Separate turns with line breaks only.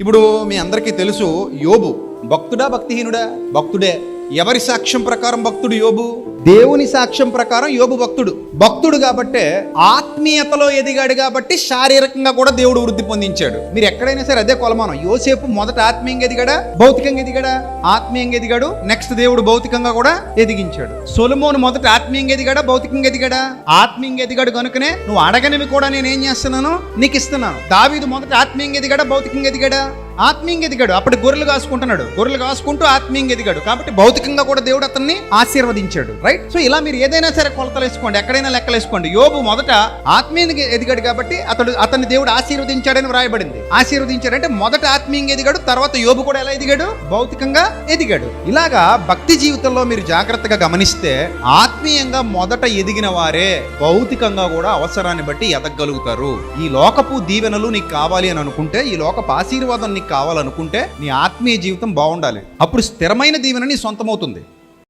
ఇప్పుడు మీ అందరికీ తెలుసు యోబు. భక్తుడా భక్తిహీనుడా? భక్తుడే. ఎవరి సాక్ష్యం ప్రకారం భక్తుడు యోబు? దేవుని సాక్ష్యం ప్రకారం యోబు భక్తుడు. భక్తుడు కాబట్టే ఆత్మీయతలో ఎదిగాడు కాబట్టి శారీరకంగా కూడా దేవుడు వృద్ధి పొందించాడు. మీరు ఎక్కడైనా సరే అదే కొలమానం. యోసేపు మొదట ఆత్మీయంగా ఎదిగాడా? భౌతికంగా ఎదిగాడా? ఆత్మీయంగా ఎదిగాడు. నెక్స్ట్ దేవుడు భౌతికంగా కూడా ఎదిగించాడు. సొలమోను మొదట ఆత్మీయంగా ఎదిగాడా? భౌతికంగా ఎదిగాడా? ఆత్మీయంగా ఎదిగాడు కనుకనే నువ్వు అడగనివి కూడా నేనేం చేస్తున్నాను? నీకు ఇస్తున్నాను. దావీదు మొదట ఆత్మీయంగా ఎదిగాడా? భౌతికంగా ఎదిగాడా? ఆత్మీయంగా ఎదిగాడు. అప్పుడు గొర్రెలు కాసుకుంటున్నాడు. గొర్రెలు కాసుకుంటూ ఆత్మీయంగా ఎదిగాడు. కాబట్టి భౌతికంగా కూడా దేవుడు అతన్ని ఆశీర్వదించాడు. రైట్ సో ఇలా మీరు ఏదైనా సరే కొలతలు వేసుకోండి. ఎక్కడైనా లెక్కలు వేసుకోండి. యోబు మొదట ఆత్మీయంగా ఎదిగాడు కాబట్టి అతడు అతన్ని దేవుడు ఆశీర్వదించాడని వ్రాయబడింది. ఆశీర్వదించాడంటే మొదట ఆత్మీయంగా ఎదిగాడు తర్వాత యోబు కూడా ఎలా ఎదిగాడు? భౌతికంగా ఎదిగాడు. ఇలాగా భక్తి జీవితంలో మీరు జాగ్రత్తగా గమనిస్తే ఆత్మీయంగా మొదట ఎదిగిన వారే భౌతికంగా కూడా అవసరాన్ని బట్టి ఎదగలుగుతారు. ఈ లోకపు దీవెనలు నీకు కావాలి అని అనుకుంటే ఈ లోకపు ఆశీర్వాదం కావాలనుకుంటే నీ ఆత్మీయ జీవితం బాగుండాలి. అప్పుడు స్థిరమైన దీవెన నీ సొంతమవుతుంది.